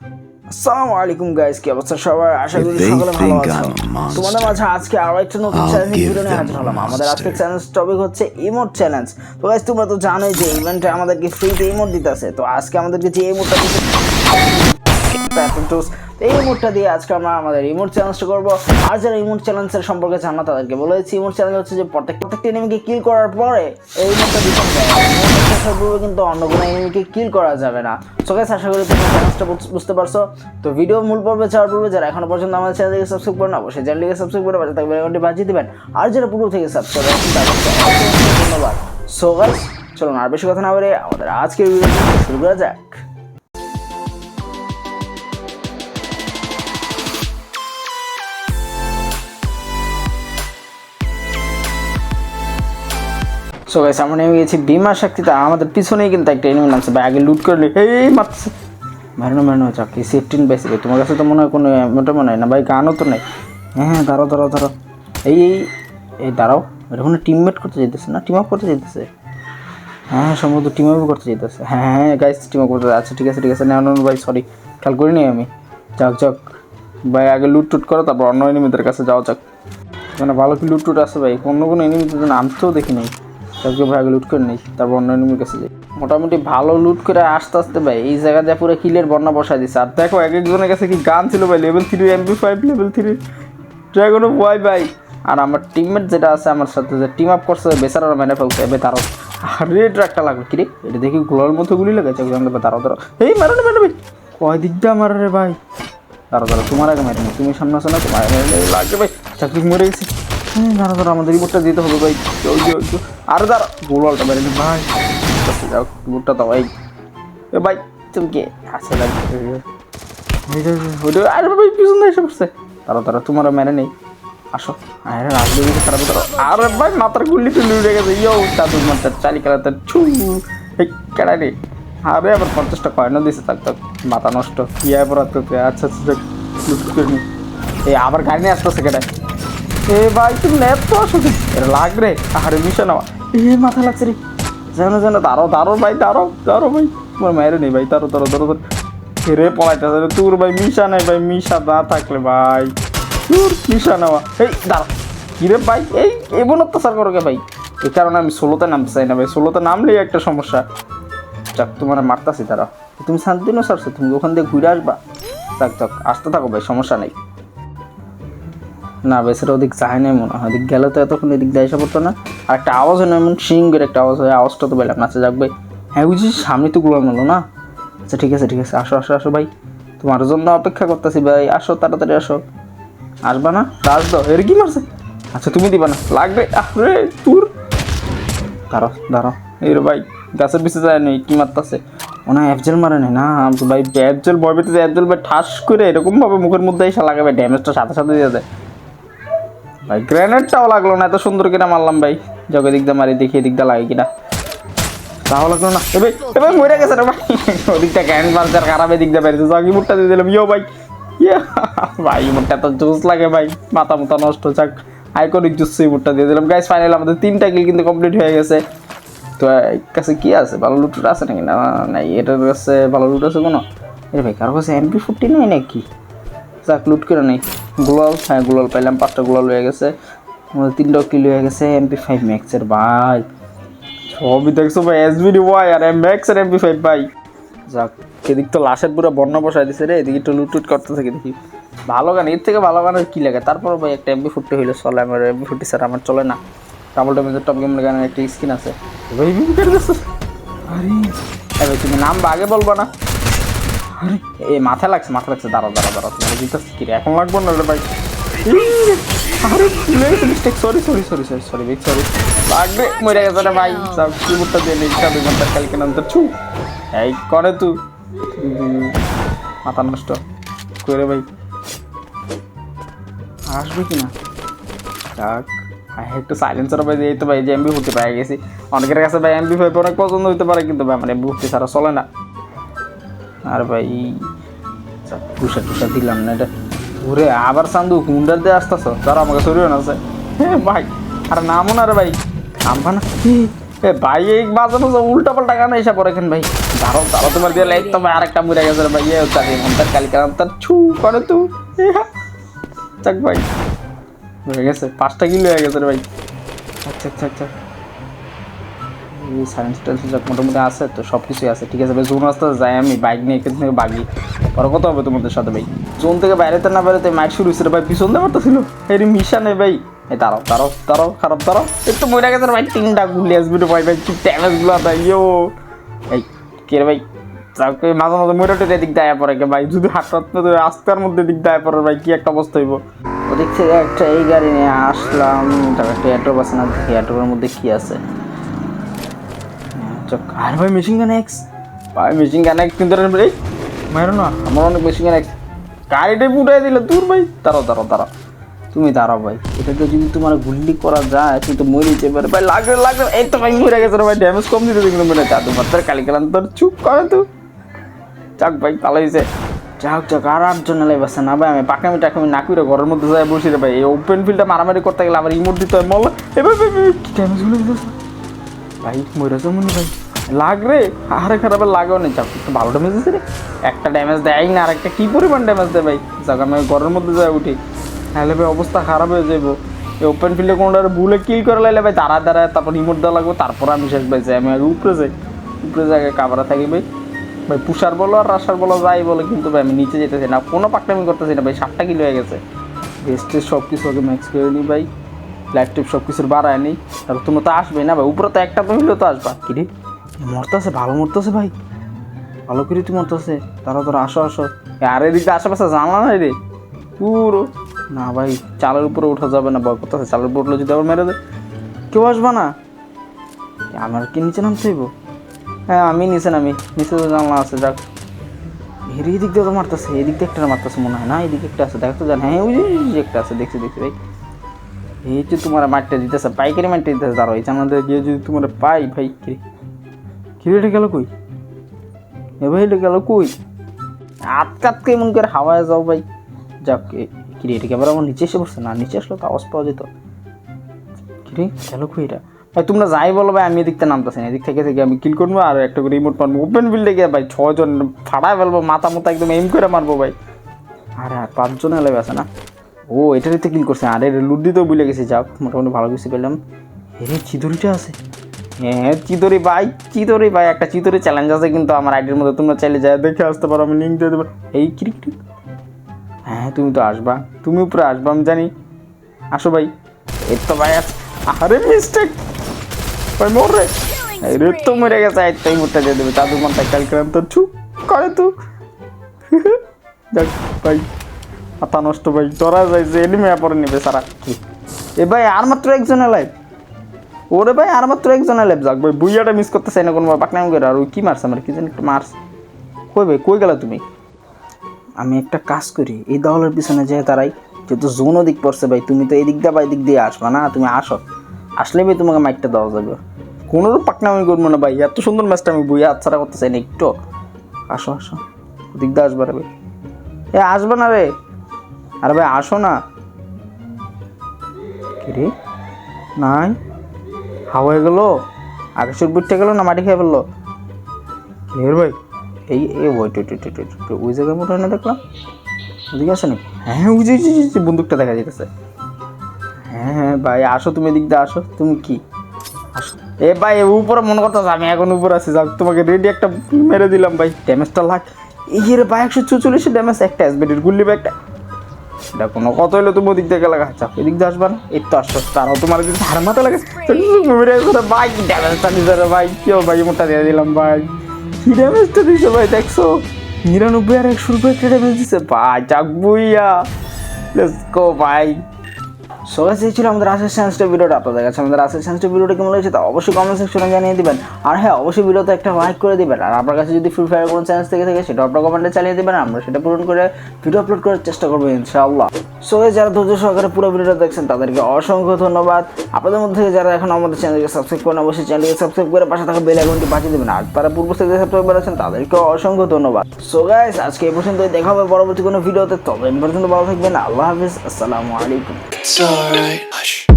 আসসালামু আলাইকুম গাইস কি অবস্থা সবার আশা করি সকলে ভালো আছো। তোমাদের মাঝে আজকে আরও একটা নতুন চ্যালেঞ্জ ভিডিও নিয়ে হাজির হলাম। আমাদের আজকে চ্যালেঞ্জ টপিক হচ্ছে ইমোট চ্যালেঞ্জ তো গাইস তোমরা তো জানোই যে ইভেন্টে আমাদেরকে ফ্রিতে ইমোট দিতেছে। তো আজকে আমাদেরকে যে ইমোটটা দিতে প্যাপেটোস এই ইমোটটা দিয়ে আজকে আমরা আমাদের ইমোট চ্যালেঞ্জটা করব। আর যারা ইমোট চ্যালেঞ্জের সম্পর্কে জানা, তাদেরকে ইমোট চ্যালেঞ্জ হচ্ছে যে প্রত্যেক প্রত্যেকটা এনিমিকে কিল করার পরে এই ইমোটটা কিন্তু অন্য কোনো এনিমিকে কিল করা যাবে না। আশা করি চ্যালেঞ্জটা বুঝতে পারছ। তো ভিডিও মূল পর্বে যাওয়ার পূর্বে যারা এখনও পর্যন্ত আমাদের চ্যানেলকে সাবস্ক্রাইব করে না অবশ্যই চ্যানেলকে সাবস্ক্রাইব করে পাশে থাকবে বেলআইকনটি বাজিয়ে দিবেন। আর যারা পূর্ব থেকে সাবস্ক্রাইব তাদেরকে ধন্যবাদ। সো গাইস চলুন আর বেশি কথা না বলে আমাদের আজকের ভিডিওটি শুরু করা যাক। সো গাইস, আমরা নেমে গেছি বিমা শক্তিতে। আমাদের পিছনেই কিন্তু একটা এনিমি নামছে। ভাই, আগে লুট করলে এই মারছে মারানো মারানো চাক এই সেফটিন বেসে ভাই। তোমার কাছে তো মনে হয় কোনো, মোটা মনে হয় না। ভাই, গানও তো নেই। হ্যাঁ হ্যাঁ দাঁড়াও দাঁড়াও দাঁড়াও। এই এই এই, দাঁড়াও। এটা কোনো টিমমেট করতে যেতেছে না? টিম আপ করতে যেতেছে হ্যাঁ সম্ভবত টিম আপ করতে যেতেছে হ্যাঁ হ্যাঁ গাইস টিম আপ করতে আচ্ছা ঠিক আছে ঠিক আছে। না ভাই সরি খেয়াল করিনি আমি। যাক যাক ভাই, আগে লুট টুট করো, তারপর অন্য এনিমিদের কাছে যাওয়া যাক। মানে ভালো কি লুট টুট আছে ভাই? অন্য কোনো এনিমিতে তো নামতেও দেখি নাই তাকে ভাই লুট করে নিই, তারপর অন্য এনিমির কাছে যাই। মোটামুটি ভালো লুট করে আস্তে আস্তে ভাই, এই জায়গাতে পুরো কিলের বন্যা বসায় দিচ্ছে আর দেখো, এক একজনের কাছে কি গান ছিল ভাই level three MP five level three ড্রাগনও ভয় ভাই। আর আমার টিমমেট যেটা আছে, আমার সাথে যে টিম আপ করছে বেচারা মেনে ফেলছে এবার তারও আরে ট্রাকটা লাগল কিরে, এটা দেখি গোলার মতো গুলি লাগাইছে জানলে তারও তারও এই, মারো না ভাই। কয় দিক দিয়ে মারো রে ভাই। দাঁড়া দাঁড়া তোমার আগে মেরে তুমি সামনে আসো না, তোমার লাগবে ভাই। চাকরি মরে গেছি। হুম, দাঁড়া দাঁড়া আমাদের রিপোর্টটা দিতে হবে ভাই। আরে দাঁড়া গোলালটা মেরে ভাই। আচ্ছা, যাও দাও ভাই এ ভাই তুমি কে আরে ভাই পিছন দিয়ে এসে পড়ছে। তারা তারা তোমার মেরে নেই। আসো। আরে আরে ভাই মাথার গুল্লি গেছে। ইয়ো চাদুর মাথার চালি খেলাতে ছু। এই কেডা রে। আরে আবার পঞ্চাশটা কয়েনও দিছে তাক মাথা নষ্ট। কি অপরাধ করতে আচ্ছা আচ্ছা লুট করে নি। এই আবার গাড়ি নিয়ে আসতেছে কেডা এ ভাই, তুমি ল্যাপ তো আসো কি? এটা লাগ রে আরে মিশে নাও এ, মাথা লাগছে রে। জানো জানো দাঁড়াও দাঁড়াও ভাই দাঁড়াও দাঁড়াও ভাই। তোমার মায়ের নেই ভাই, দাঁড়ো দাঁড়ো দাঁড়ো দাঁড়ো। রে পলাইতেছে তোর ভাই, মিশা নেই ভাই, মিশা না থাকলে ভাই। তোর মিশা নেওয়া এই, দাঁড়া। কিরে ভাই, এই এমন অত্যাচার করো কে ভাই? এই কারণে আমি ষোলোতে নামতে চাই না ভাই, ষোলোতে নামলেই একটা সমস্যা। যাক, তোমার মারতাছি তারা। তুমি শান্তি নো সারছো তুমি ওখান থেকে ঘুরে আসবা। যাক যাক, আসতে থাকো ভাই, সমস্যা নেই। না বেসের ওদিক চায় নাই মনে হয়। ওদিক গেলে তো এতক্ষণ এদিক দিয়ে এসে পড়তো না। আর একটা আওয়াজ হয় না, এমন সিঙ্গের একটা আওয়াজ হয়। আওয়াজটা তো পেলাম না। আচ্ছা যাক ভাই। হ্যাঁ বুঝি সামনে তো গুলো মেলো না? আচ্ছা ঠিক আছে ঠিক আছে। আসো আসো আসো ভাই। তোমার জন্য অপেক্ষা করতেছি ভাই। আসো, তাড়াতাড়ি আসো। আসবা না? রাজ দাও। এর কি মারছে? আচ্ছা তুমি দিবা না। লাগবে। আরে তোর। দাঁড়ো দাঁড়াও। এই রে ভাই, গাছের পিছিয়ে যায় নেই, কি মারতাছে? ওনা অ্যাপজেল মারে নাই না? ভাই অ্যাপজেল ভয় পেতে অ্যাপজেল ভাই, ঠাস করে এরকম ভাবে মুখের মধ্যে এসে লাগাবে। ড্যামেজটা সাথে সাথে দিয়ে দেয়। ভাই গ্রেনেডটাও লাগল না, এত সুন্দর কিনা মারলাম ভাই। জগে দিক দিয়ে মারি, দেখি এদিক দিয়ে লাগে কিনা। তাও লাগল না এবার এবার মরে গেছে রে ভাই। ওদিকটা গ্যান্ড মারছে আর খারাপ, এদিক দিয়ে বেরিয়েছে। জগি মুখটা দিয়ে দিলাম। ইয়ো ভাই ভাই মুখটা তো জুস লাগে ভাই। মাথা মাথা নষ্ট, যাক আইকনিক জুস এই মুখটা দিয়ে দিলাম। গাইস ফাইনাল আমাদের তিনটা কিল কিন্তু কমপ্লিট হয়ে গেছে। তো কাছে কি আছে? ভালো লুট আছে নাকি? না, নাই, এটার কাছে ভালো লুট আছে কোনো? এর ভাই, কারও কাছে এমপি ফোরটি নেই নাকি? যাক লুট করে নেই। গ্লোয়াল হ্যাঁ গ্লোয়াল পাইলাম, পাঁচটা গ্লোয়াল হয়ে গেছে। তিনটা কিল হয়ে গেছে এমপি ফাইভ ম্যাক্সের ভাই। সবই দেখছ ভাই এসবিডি ওয়াই আর এম ম্যাক্স আর এমপি ফাইভ ভাই। যাক, এদিক তো লাশের পুরো বর্ণা বসাই দিছে রে, এদিকে একটু লুট টুট করতে থাকে দেখি। ভালো গান, এর থেকে ভালো গানের কী লাগে? তারপর ভাই একটা এমবি ফুটতে হইলে, চলে আমার এমবি ফুটি স্যার, আমার চলে না। ডাবল ড্যামেজের টপ গেমের গানের একটা স্কিন আছে। আরে তুমি নাম আগে বলব না। এই মাথা লাগছে মাথা লাগছে, দাঁড়াও দাঁড়াও দাঁড়াও তোমার জিতাচ্ছি কি এখন লাগবো না ভাই? লাগবে রে ভাই। মাথা নষ্ট করে ভাই। আসবে ভাই ভাই, যে গেছি। অনেকের কাছে ভাই এমবি ফাইভ অনেক পছন্দ হতে পারে, কিন্তু ভাই ভর্তি ছাড়া চলে না। আর ভাই টুসা টুসা দিলাম না এটা। ঘুরে আবার সান্দু হুন্ডার দিয়ে আসতেছ? তারা আমাকে সরিয়ে না হ্যাঁ ভাই, আর নামও না রে ভাই। নামবা না। এ ভাই, এই মাঝে মাঝে উল্টা পাল্টা গান এসে পড়ে কেন ভাই। দাঁড়ো দাঁড়ো তোমার দিয়ে লাইক তো আরেকটা মরে গেছে ভাই। এ তার ঘণ্টার কালিকা তার ছু, করে তু। চাক ভাই, হয়ে গেছে। পাঁচটা কিলো হয়ে গেছে রে ভাই। আচ্ছা আচ্ছা আচ্ছা। সায়েন্স টেন্স মোটামুটি আছে তো সব কিছুই আছে। ঠিক আছে ভাই, জোন আসতে যাই আমি বাইক নিয়ে এখান থেকে বাগি। পরে কত হবে তোমাদের সাথে ভাই। জোন থেকে বাইরেতে না বেরোতে মাইক শুরু হয়েছিল ভাই, পিছন দিয়ে মারতেছিল। এই মিশা নেই ভাই। এই দাঁড়াও দাঁড়াও দাঁড়াও, খারাপ, দাঁড়াও। তো মরে গেছে ভাই, তিনটা গুলি আসবি ভাই ভাই, কি ড্যামেজগুলো দেয় ইয়ো এই, কে ভাই? যাকে মাঝে মাঝে মরে টেরে দিক দেয় পরে ভাই। যদি হাত না মধ্যে দিক দেয় পরে ভাই, কি একটা অবস্থা হইব? ওদিক থেকে একটা এই গাড়ি নিয়ে আসলাম। তারপর একটা অ্যাটোপ আছে না দেখি মধ্যে কি আছে? আর ভাই মেশিন গান এক্স ভাই মেশিন গান এক্স কিন্তু এই মারো না। আমার অনেক মেশিন গান এক্স গাড়িটাই ফুটাই দিলে। দূর ভাই দাঁড়াও দাঁড়াও দাঁড়াও। তুমি দাঁড়াও ভাই এটাতে যদি তোমার গুল্লি করা যায় তুমি তো মরে যেতে পারে ভাই লাগে লাগে এই তো ভাই মরে গেছে ভাই ড্যামেজ কম দিতে কিন্তু মনে জাদু মাত্র কালি গেলাম তোর চুপ করে তো। যাক ভাই ভালো হয়েছে যাক যাক আর আটজন এলাই বাসে না ভাই আমি পাকামি টাকামি না করে ঘরের মধ্যে যাই বসি রে ভাই। এই ওপেন ফিল্ডটা মারামারি করতে গেলে আমার ইমোট দিতে হয় মল। এ ভাই ভাই ভাই, কি ড্যামেজগুলো দিতেছে? ভাই, মরে যাব না ভাই। লাগ রে, আরে খারাপ লাগেও নেই। চাপ একটু ভালো ড্যামেজ দিছে রে। একটা ড্যামেজ দেয় না, আর একটা কি পরিমাণ ড্যামেজ দেয় ভাই? যাক, আমি ঘরের মধ্যে যাই উঠি। তাহলে ভাই অবস্থা খারাপ হয়ে যাব এই ওপেন ফিল্ডে কোনোটা ভুলে কিল করে লাইলে ভাই তারা তারা তারপর রিমোট দেওয়া লাগবে, তারপর আমি শেষ পাইছি আমি আগে উপরে যাই। উপরে জায়গায় কাবারা থাকি ভাই। ভাই, পুষার বলো আর রাসার বলো, যাই বলো, কিন্তু ভাই আমি নিচে যেতেছি না। কোনো পাকটামি করতেছি না ভাই, সাতটা কিলো হয়ে গেছে। ভেস্টের সব কিছু আগে ম্যাক্স করে নিই ভাই। লাইট টিপ সব কিছুর বাড়ায় নেই। তারপর তুমি তো আসবে না ভাই। উপরে তো একটা তো হইলেও তো আসবা। কি রে? মরতেছে ভালো মরতেছে ভাই। ভালো করে তুই মরতেছে। তারা তোরা আসো আসো। আর এদিকে আশেপাশে জানলা নাই রে? পুরো। না ভাই। চালের উপরে ওঠা যাবে না ভয় করতেছে। চালের উপরে উঠলে যদি আবার মেরে দেয়। কেউ আসবা না? আমার কি নিচে নামতে হইব? হ্যাঁ আমি নিচে নামি। নিচে তো জানলা আছে যাক। এর এই দিক দিয়ে তো মারতেছে এদিক দিয়ে একটা মারতেছে মনে হয় না? এদিকে একটা আছে দেখো তো জান। হ্যাঁ ওই যে একটা আছে দেখছি দেখছি ভাই। এই যে তোমার মাঠটা দিতেছে, পাইকারি মাঠটা দিতেছে দাঁড়ো এই জানাতে গিয়ে যদি তোমার পাই ভাই কিরে গেল কই? এ ভাই, এটা গেল কই? আটকাতকে এমন করে হাওয়ায় যাও ভাই। যাক কিরে এটা এবার আমার নিচে এসে পড়ছে? না, নিচে আসলে তো আওয়াজ পাওয়া যেত। কিরে গেল কই এটা? ভাই, তোমরা যাই বলো ভাই, আমি এদিকতে নামতেছি না, এদিক থেকে থেকে আমি কিল করব আর একটা করে রিমোট মারবো। ওপেন বিল্ডে গিয়ে ভাই ছজন ফাড়ায় ফেলব মাথা মতো একদম এম করে মারবো ভাই। আরে, আর পাঁচজন এলে আছে না? ও এটারই তো কিল করছে। আরে লুট দিতেও ভুলে গেছি, যাক, মোটামুটি ভালো কিছু পেলাম। এরে চিদরিটা আছে। হ্যাঁ চিতরি ভাই চিতরি ভাই, একটা চিতরি চ্যালেঞ্জ আছে কিন্তু আমার আইডির মধ্যে। তোমরা চাইলে যায় দেখে আসতে পারো, আমি লিঙ্ক দিয়ে দেবো। এই ক্রিক হ্যাঁ তুমি তো আসবা। তুমি উপরে আসবা, আমি জানি। আসো ভাই। এর তো ভাই আরে মিস্টেক ভাই, মোর রে। তো মরে গেছে। এই তো এই মুহূর্তে দিয়ে দেবে। চাদু মনটা ক্যালকুলেট তো চুপ, করে তো। যাক ভাই মাথা নষ্ট ভাই ধরা যায় যে এলিমে পরে নেবে সারা। কি? এ ভাই আর মাত্র একজন লাইভ ওরে ভাই আর মাত্র একজন লাইভ যাক। ভাই বুইয়াটা মিস করতেছে না কোনো পাকনাম করে আর ওই কি মারছে আমার কি জানি একটা মারছে। কই ভাই কই গেলা তুমি? আমি একটা কাজ করি এই দলের পিছনে যে তারাই যেহেতু জোনও দিক পড়ছে ভাই তুমি তো এই দিক দিয়ে বা এই দিক দিয়ে আসবা না তুমি আসো। আসলে ভাই তোমাকে মাইকটা দেওয়া যাবে। কোনো পাকনামি করব না ভাই এত সুন্দর ম্যাচটা আমি বইয়া হাতছাড়া করতে চাই না একটু। আসো আসো। ওদিক দিয়ে আসবা রে ভাই। এ আসবে না রে। আরে ভাই আসো না। রে? নাই? হাওয়ায় গেল? আকাশের বুটটা গেল না মাটি খেয়ে ফেলল? কি রে ভাই। এই এই wait two two two two ওই জায়গায় মোটা না দেখলাম? ওদিকে আছে নাকি হ্যাঁ ওই যে যে, বন্দুকটা দেখা যেতেছে হ্যাঁ হ্যাঁ ভাই আসো তুমি এদিক দিয়ে আসো। তুমি কি? আসো। এ ভাই এ উপরে মনে করতেছ আমি এখন উপরে আছি। যাক তোমাকে রেডি একটা মেরে দিলাম ভাই। ড্যামেজটা লাগ এই রে ভাই একশো চুচল্লিশের ড্যামেজ একটা অ্যাসবেটের গুল্লি বা একটা এটা কোনো কত হইল তুমি ওদিক থেকে লাগা চাপ এদিক দিয়ে আসবা না? এই তো আসছো তারাও তোমার যদি হার মাথা লাগে। ভাই ড্যামেজটা ভাই কেউ ভাই মোটা দিয়ে দিলাম ভাই। কি ড্যামেজটা দিছে ভাই, দেখছ? নিরানব্বই আর একশো রুপয়ে একটা ড্যামেজ দিছে। ভাই চাক বুইয়া। লেটস গো ভাই। সো গাইস এই ছিল আমাদের আসার সেন্সটা ভিডিওটা। আপনাদের কাছে আমাদের আসার সেন্সটা ভিডিওটা কেমন লেগেছে তা অবশ্যই কমেন্ট সেকশনে জানিয়ে দিবেন। আর হ্যাঁ অবশ্যই ভিডিওতে একটা লাইক করে দিবেন। আর আপনার কাছে যদি ফ্রি ফায়ার কোনো চ্যালেঞ্জ থেকে থাকে সেটা আপনার কমেন্টে চালিয়ে দিবেন। আমরা সেটা পূরণ করে ভিডিও আপলোড করার চেষ্টা করব ইনশাআল্লাহ। সো যারা ধৈর্য সহকারে পুরো ভিডিওটা দেখছেন, তাদেরকে অসংখ্য ধন্যবাদ। আপনাদের মধ্যে থেকে যারা এখন আমাদের চ্যানেলকে সাবস্ক্রাইব করেন, অবশ্যই চ্যানেলকে সাবস্ক্রাইব করে পাশে থাকা বেল আইকনটি বাজিয়ে দেবেন। আর তারা পূর্ব থেকে সাবস্ক্রাইব করেছেন তাদেরকে অসংখ্য ধন্যবাদ। সো গাইস আজকে এই পর্যন্তই। দেখা হবে পরবর্তী কোনো ভিডিওতে তবে পর্যন্ত ভালো থাকবেন। আল্লাহ হাফিজ। আসসালামু আলাইকুম। It's alright. Hush.